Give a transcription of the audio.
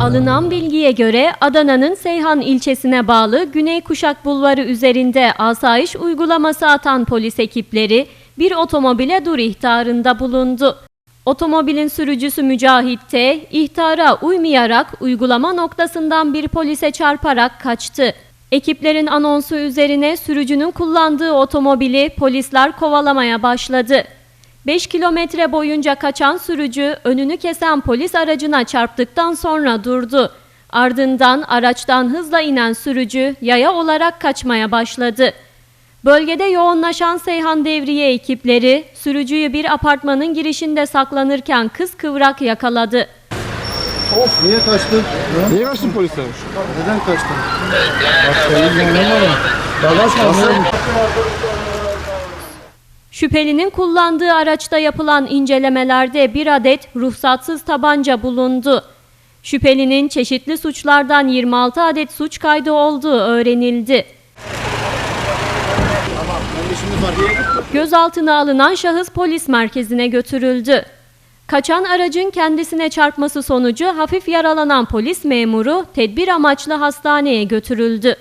Alınan bilgiye göre Adana'nın Seyhan ilçesine bağlı Güney Kuşak Bulvarı üzerinde asayiş uygulaması atan polis ekipleri bir otomobile dur ihtarında bulundu. Otomobilin sürücüsü Mücahit T. ihtara uymayarak uygulama noktasından bir polise çarparak kaçtı. Ekiplerin anonsu üzerine sürücünün kullandığı otomobili polisler kovalamaya başladı. 5 kilometre boyunca kaçan sürücü önünü kesen polis aracına çarptıktan sonra durdu. Ardından araçtan hızla inen sürücü yaya olarak kaçmaya başladı. Bölgede yoğunlaşan Seyhan Devriye ekipleri sürücüyü bir apartmanın girişinde saklanırken kız kıvrak yakaladı. Of niye kaçtın? Niye kaçtın polisten? Neden kaçtın? Başka bir ne var ya? Dalaş mı? Şüphelinin kullandığı araçta yapılan incelemelerde bir adet ruhsatsız tabanca bulundu. Şüphelinin çeşitli suçlardan 26 adet suç kaydı olduğu öğrenildi. Gözaltına alınan şahıs polis merkezine götürüldü. Kaçan aracın kendisine çarpması sonucu hafif yaralanan polis memuru tedbir amaçlı hastaneye götürüldü.